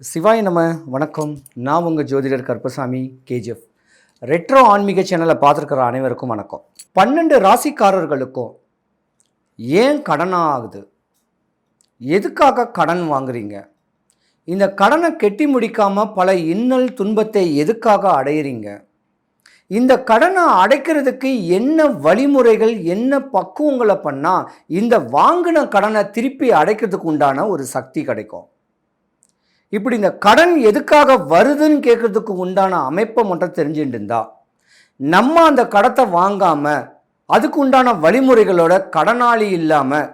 சிவாய் நம்ம வணக்கம். நான் உங்கள் ஜோதிடர் கருப்பசாமி கேஜிஎஃப். ரெட்ரோ ஆன்மீக சேனலை பார்த்துருக்குற அனைவருக்கும் வணக்கம். பன்னெண்டு ராசிக்காரர்களுக்கும் ஏன் கடன் ஆகுது? எதுக்காக கடன் வாங்குறீங்க? இந்த கடனை கெட்டி முடிக்காமல் பல இன்னல் துன்பத்தை எதுக்காக அடையிறீங்க? இந்த கடனை அடைக்கிறதுக்கு என்ன வழிமுறைகள் என்ன பக்குவங்களை பண்ணால் இந்த வாங்கின கடனை திருப்பி அடைக்கிறதுக்கு உண்டான ஒரு சக்தி கிடைக்கும். இப்படி இந்த கடன் எதுக்காக வருதுன்னு கேட்குறதுக்கு உண்டான அமைப்பை மட்டும் தெரிஞ்சுட்டு இருந்தா நம்ம அந்த கடத்தை வாங்காமல் அதுக்கு உண்டான வழிமுறைகளோட கடனாளி இல்லாமல்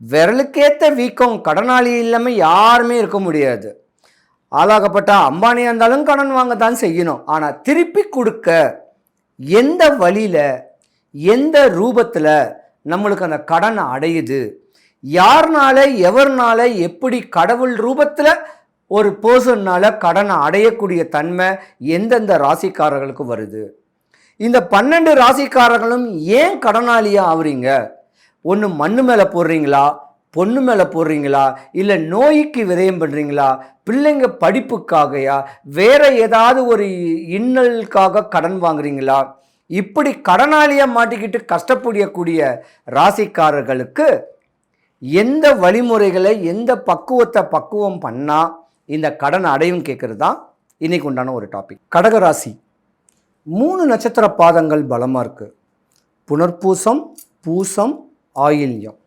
விரலுக்கேற்ற வீக்கம் கடனாளி இல்லாமல் யாருமே இருக்க முடியாது. ஆளாகப்பட்ட அம்பானியாக இருந்தாலும் கடன் வாங்க தான் செய்யணும். ஆனால் திருப்பி கொடுக்க எந்த வழியில் எந்த ரூபத்தில் நம்மளுக்கு அந்த கடன் அடையுது? யார்னால எவர்னால எப்படி கடவுள் ரூபத்தில் ஒரு பர்சன்னால் கடனை அடையக்கூடிய தன்மை எந்தெந்த ராசிக்காரர்களுக்கு வருது? இந்த பன்னெண்டு ராசிக்காரர்களும் ஏன் கடனாளியாக ஆகுறீங்க ஒன்று மண்ணு மேலே போடுறீங்களா? பொண்ணு மேலே போடுறீங்களா? இல்லை நோய்க்கு விரயம் பண்ணுறீங்களா பிள்ளைங்க படிப்புக்காகையா? வேறு ஏதாவது ஒரு இன்னலுக்காக கடன் வாங்குறீங்களா? இப்படி கடனாளியாக மாட்டிக்கிட்டு கஷ்டப்படக்கூடிய ராசிக்காரர்களுக்கு எந்த வழிமுறைகளை எந்த பக்குவத்தை பக்குவம் பண்ணால் இந்த கடன் அடையும் கேட்குறது தான் இன்னைக்கு உண்டான ஒரு டாபிக் கடகராசி மூணு நட்சத்திர பாதங்கள் பலமாக இருக்குது புனர்பூசம் பூசம் ஆயில்யம்.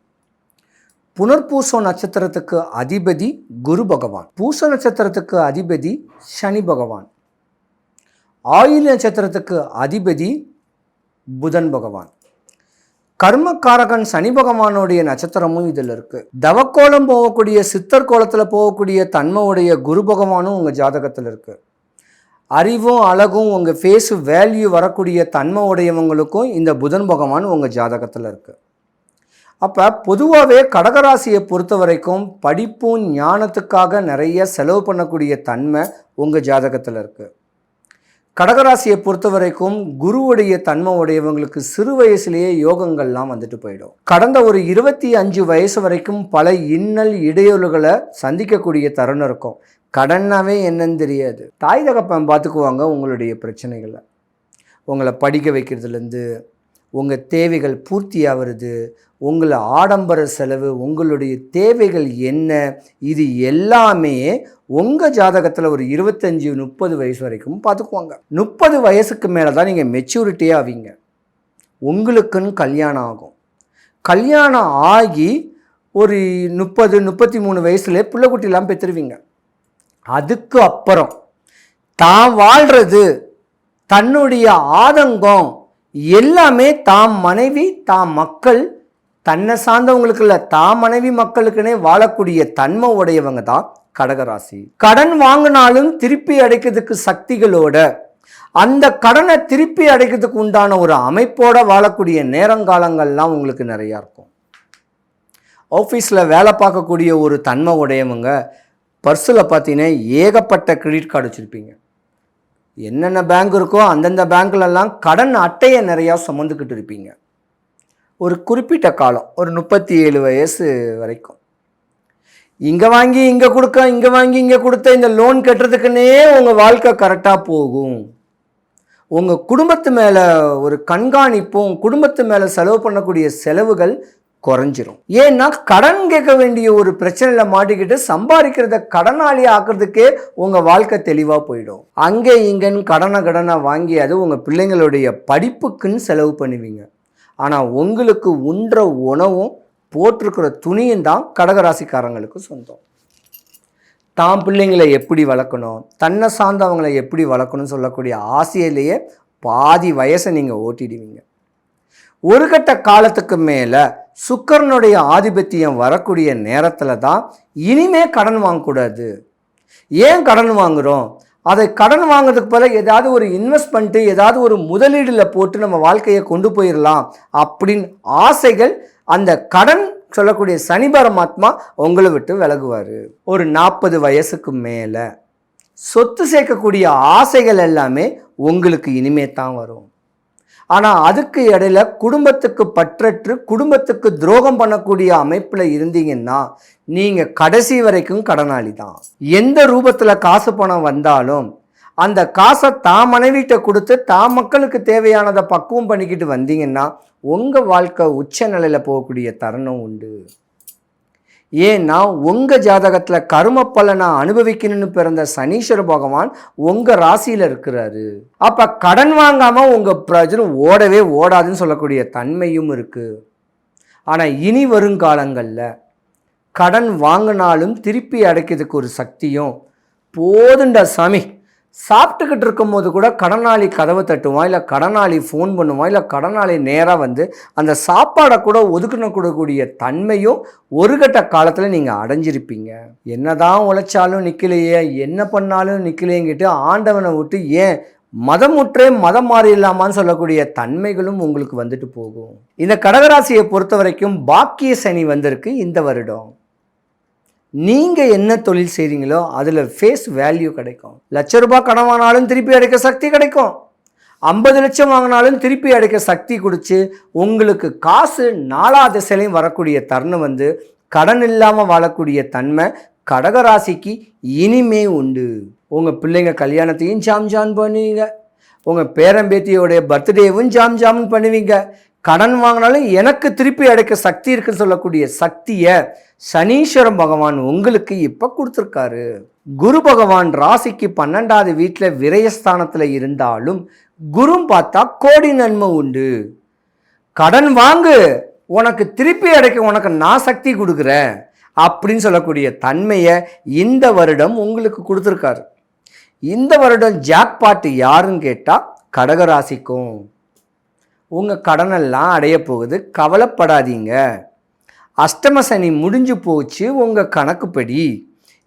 புனர்பூசம் நட்சத்திரத்துக்கு அதிபதி குரு பகவான். பூச நட்சத்திரத்துக்கு அதிபதி சனி பகவான். ஆயில் நட்சத்திரத்துக்கு அதிபதி புதன் பகவான். கர்மக்காரகன் சனி பகவானுடைய நட்சத்திரமும் இதில் இருக்குது தவக்கோலம் போகக்கூடிய சித்தர் கோலத்தில் போகக்கூடிய தன்மையுடைய குரு பகவானும் உங்கள் ஜாதகத்தில் இருக்குது அறிவும் அழகும் உங்கள் ஃபேஸு வேல்யூ வரக்கூடிய தன்மை உடையவங்களுக்கும் இந்த புதன் பகவான் உங்கள் ஜாதகத்தில் இருக்குது அப்போ பொதுவாகவே கடகராசியை பொறுத்த வரைக்கும் படிப்பும் ஞானத்துக்காக நிறைய செலவு பண்ணக்கூடிய தன்மை உங்கள் ஜாதகத்தில் இருக்குது கடகராசியை பொறுத்த வரைக்கும் குருவுடைய தன்மை உடையவங்களுக்கு சிறு வயசுலேயே யோகங்கள்லாம் வந்துட்டு போயிடும். கடந்த ஒரு இருபத்தி அஞ்சு வயசு வரைக்கும் பல இன்னல் இடையூறுகளை சந்திக்கக்கூடிய தருணம் இருக்கும். கடன்னாவே என்னன்னு தெரியாது. தாய் தகப்பன் பார்த்துக்குவாங்க உங்களுடைய பிரச்சனைகளை. உங்களை படிக்க வைக்கிறதுலேருந்து உங்கள் தேவைகள் பூர்த்தி ஆகிறது உங்களை ஆடம்பர செலவு உங்களுடைய தேவைகள் என்ன இது எல்லாமே உங்கள் ஜாதகத்தில் ஒரு இருபத்தஞ்சி முப்பது வயசு வரைக்கும் பார்த்துக்குவாங்க முப்பது வயசுக்கு மேலே தான் நீங்கள் மெச்சூரிட்டியே ஆவீங்க. உங்களுக்குன்னு கல்யாணம் ஆகும். கல்யாணம் ஆகி ஒரு முப்பது முப்பத்தி மூணு வயசுல பிள்ளைக்குட்டிலாம் பெற்றுருவீங்க அதுக்கு அப்புறம் தான் வாழ்கிறது தன்னுடைய ஆதங்கம். எல்லாமே தாம் மனைவி தாம் மக்கள். தன்னை சார்ந்தவங்களுக்கு இல்லை தாம் மனைவி மக்களுக்குனே வாழக்கூடிய தன்மை உடையவங்க தான் கடகராசி. கடன் வாங்கினாலும் திருப்பி அடைக்கிறதுக்கு சக்திகளோட அந்த கடனை திருப்பி அடைக்கிறதுக்கு உண்டான ஒரு அமைப்போட வாழக்கூடிய நேரங்காலங்கள்லாம் உங்களுக்கு நிறையா இருக்கும். ஆஃபீஸில் வேலை பார்க்கக்கூடிய ஒரு தன்மை உடையவங்க பர்ஸில் பார்த்தீங்கன்னா ஏகப்பட்ட கிரெடிட் கார்டு வச்சுருப்பீங்க. என்னென்ன பேங்க் இருக்கோ அந்தந்த பேங்க்லெல்லாம் கடன் அட்டையை நிறையா சுமந்துக்கிட்டு இருப்பீங்க. ஒரு குறிப்பிட்ட காலம் ஒரு முப்பத்தி ஏழு வயசு வரைக்கும். இங்கே வாங்கி இங்கே கொடுக்க இங்கே வாங்கி இங்கே கொடுத்த இந்த லோன் கட்டுறதுக்குன்னே உங்கள் வாழ்க்கை கரெக்டாக போகும். உங்கள் குடும்பத்து மேலே ஒரு கண்காணிப்பும் குடும்பத்து மேலே செலவு பண்ணக்கூடிய செலவுகள் குறைஞ்சிரும். ஏன்னா கடன் கேட்க வேண்டிய ஒரு பிரச்சனையில் மாட்டிக்கிட்டு சம்பாதிக்கிறத கடனாளி ஆக்குறதுக்கே உங்கள் வாழ்க்கை தெளிவாக போயிடும். அங்கே இங்கன்னு கடனை கடனை வாங்கி அது உங்கள் பிள்ளைங்களுடைய படிப்புக்குன்னு செலவு பண்ணுவீங்க. ஆனால் உங்களுக்கு உன்ற உணவும் போட்டிருக்கிற துணியும் தான் கடகராசிக்காரங்களுக்கு சொந்தம். தான் பிள்ளைங்களை எப்படி வளர்க்கணும் தன்னை சார்ந்தவங்களை எப்படி வளர்க்கணும்னு சொல்லக்கூடிய ஆசையிலேயே பாதி வயசை நீங்கள் ஓட்டிடுவீங்க. ஒரு கட்ட காலத்துக்கு மேலே சுக்கரனுடைய ஆதிபத்தியம் வரக்கூடிய நேரத்தில் தான் இனிமே கடன் வாங்கக்கூடாது. ஏன் கடன் வாங்குகிறோம் அதை கடன் வாங்குறதுக்கு பதில் ஏதாவது ஒரு இன்வெஸ்ட் பண்ணிட்டு ஏதாவது ஒரு முதலீடில் போட்டு நம்ம வாழ்க்கையை கொண்டு போயிடலாம் அப்படின்னு ஆசைகள் அந்த கடன் சொல்லக்கூடிய சனி பரமாத்மா உங்களை விட்டு விலகுவார். ஒரு நாற்பது வயசுக்கு மேலே சொத்து சேர்க்கக்கூடிய ஆசைகள் எல்லாமே உங்களுக்கு இனிமே தான் வரும். ஆனால் அதுக்கு இடையில குடும்பத்துக்கு பற்றற்று குடும்பத்துக்கு துரோகம் பண்ணக்கூடிய அமைப்பில் இருந்தீங்கன்னா நீங்கள் கடைசி வரைக்கும் கடனாளி தான். எந்த ரூபத்தில் காசு பணம் வந்தாலும் அந்த காசை தான் மனைவிட்ட கொடுத்து தான் மக்களுக்கு தேவையானதை பக்குவம் பண்ணிக்கிட்டு வந்தீங்கன்னா உங்கள் வாழ்க்கை உச்ச நிலையில் போகக்கூடிய தருணம் உண்டு. ஏன்னா உங்கள் ஜாதகத்தில் கரும பலனை அனுபவிக்கணும்னு பிறந்த சனீஸ்வர பகவான் உங்கள் ராசியில் இருக்கிறாரு. அப்போ கடன் வாங்காமல் உங்கள் பிரஜனம் ஓடவே ஓடாதுன்னு சொல்லக்கூடிய தன்மையும் இருக்குது ஆனால் இனி வருங்காலங்களில் கடன் வாங்கினாலும் திருப்பி அடைக்கிறதுக்கு ஒரு சக்தியும் போதுண்டா சாமி. சாப்பிட்டுக்கிட்டு இருக்கும்போது கூட கடனாளி கதவை தட்டுவான் இல்லை கடனாளி ஃபோன் பண்ணுவான் இல்லை கடனாளி நேராக வந்து அந்த சாப்பாடை கூட ஒதுக்கின கொடுக்கக்கூடிய தன்மையும் ஒரு கட்ட காலத்தில் நீங்கள் அடைஞ்சிருப்பீங்க. என்னதான் உழைச்சாலும் நிற்கலையே என்ன பண்ணாலும் நிற்கலையேங்கிட்டு ஆண்டவனை விட்டு ஏன் மதமுற்றே மதம் மாறிடலாமான்னு சொல்லக்கூடிய தன்மைகளும் உங்களுக்கு வந்துட்டு போகும். இந்த கடகராசியை பொறுத்த வரைக்கும் பாக்கிய சனி வந்திருக்கு இந்த வருடம். நீங்கள் என்ன தொழில் செய்கிறீங்களோ அதில் ஃபேஸ் வேல்யூ கிடைக்கும். லட்ச ரூபாய் கடன் வாங்கினாலும் திருப்பி அடைக்க சக்தி கிடைக்கும். ஐம்பது லட்சம் வாங்கினாலும் திருப்பி அடைக்க சக்தி கொடுத்து உங்களுக்கு காசு நாலா திசையிலையும் வரக்கூடிய தருணம் வந்து கடன் இல்லாமல் வாழக்கூடிய தன்மை கடகராசிக்கு இனிமே உண்டு. உங்கள் பிள்ளைங்க கல்யாணத்தையும் ஜாம் ஜாம் பண்ணுவீங்க. உங்கள் பேரம்பேத்தியோடைய பர்த்டேவும் ஜாம் ஜாம்னு பண்ணுவீங்க. கடன் வாங்கினாலும் எனக்கு திருப்பி அடைக்க சக்தி இருக்குன்னு சொல்லக்கூடிய சக்தியை சனீஸ்வரம் பகவான் உங்களுக்கு இப்போ கொடுத்துருக்காரு. குரு பகவான் ராசிக்கு பன்னெண்டாவது வீட்டில் விரயஸ்தானத்தில் இருந்தாலும் குரு பார்த்தா கோடி நன்மை உண்டு. கடன் வாங்கு உனக்கு திருப்பி அடைக்க உனக்கு நான் சக்தி கொடுக்குறேன் அப்படின்னு சொல்லக்கூடிய தன்மையை இந்த வருடம் உங்களுக்கு கொடுத்துருக்காரு. இந்த வருடம் ஜாக்பாட்டு யாருன்னு கேட்டால் கடகராசிக்கும். உங்கள் கடனெல்லாம் அடைய போகுது. கவலைப்படாதீங்க. அஷ்டம சனி முடிஞ்சு போச்சு உங்கள் கணக்குப்படி.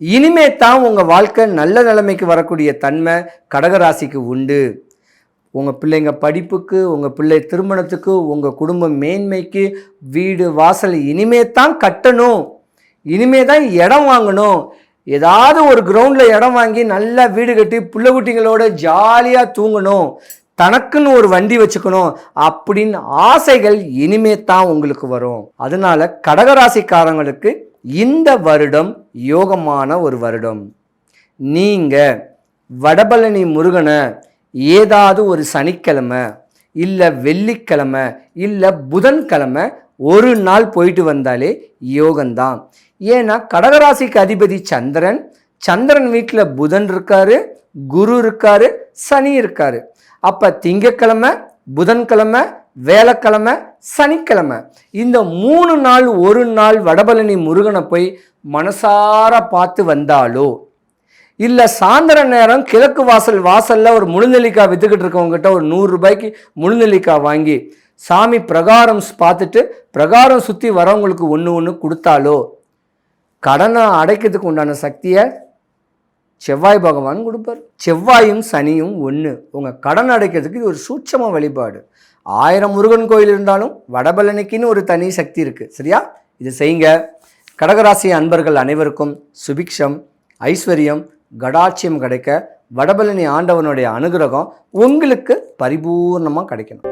இனிமே தான் உங்கள் வாழ்க்கை நல்ல நிலைமைக்கு வரக்கூடிய தன்மை கடகராசிக்கு உண்டு. உங்கள் பிள்ளைங்க படிப்புக்கு உங்கள் பிள்ளை திருமணத்துக்கு உங்கள் குடும்ப மேன்மைக்கு வீடு வாசல் இனிமே தான் கட்டணும். இனிமே தான் இடம் வாங்கணும். ஏதாவது ஒரு கிரவுண்டில் இடம் வாங்கி நல்லா வீடு கட்டி புள்ள குட்டிங்களோட ஜாலியாக தூங்கணும். தனக்குன்னு ஒரு வண்டி வச்சுக்கணும் அப்படின்னு ஆசைகள் இனிமே தான் உங்களுக்கு வரும். அதனால கடகராசிக்காரங்களுக்கு இந்த வருடம் யோகமான ஒரு வருடம். நீங்கள் வடபழனி முருகனை ஏதாவது ஒரு சனிக்கிழமை இல்லை வெள்ளிக்கிழமை இல்லை புதன்கிழமை ஒரு நாள் போயிட்டு வந்தாலே யோகம்தான். ஏன்னா கடகராசிக்கு அதிபதி சந்திரன் சந்திரன் வீட்டில் புதன் இருக்காரு குரு இருக்காரு சனி இருக்காரு. அப்போ திங்கக்கிழமை புதன்கிழமை வேலைக்கிழமை சனிக்கிழமை. இந்த மூணு நாள் ஒரு நாள் வடபழனி முருகனை போய் மனசார பார்த்து வந்தாலோ? இல்லை சாயந்தர நேரம் கிழக்கு வாசல் வாசலில் ஒரு முழுநெல்லிக்காய் விற்றுக்கிட்டு இருக்கவங்ககிட்ட ஒரு நூறுரூபாய்க்கு முழுநெல்லிக்காய் வாங்கி சாமி பிரகாரம் பார்த்துட்டு பிரகாரம் சுற்றி வரவங்களுக்கு ஒன்று ஒன்று கொடுத்தாலோ? கடனை அடைக்கிறதுக்கு உண்டான சக்தியை செவ்வாய் பகவான் கொடுப்பார். செவ்வாயும் சனியும் ஒன்று உங்கள் கடன் அடைக்கிறதுக்கு இது ஒரு சூட்சம வழிபாடு. ஆயிரம் முருகன் கோயில் இருந்தாலும் வடபழனிக்குன்னு ஒரு தனி சக்தி இருக்குது சரியா? இது செய்யுங்க. கடகராசி அன்பர்கள் அனைவருக்கும் சுபிக்ஷம் ஐஸ்வர்யம் கடாட்சியம் கிடைக்க வடபழனி ஆண்டவனுடைய அனுகிரகம் உங்களுக்கு பரிபூர்ணமாக கிடைக்கணும்.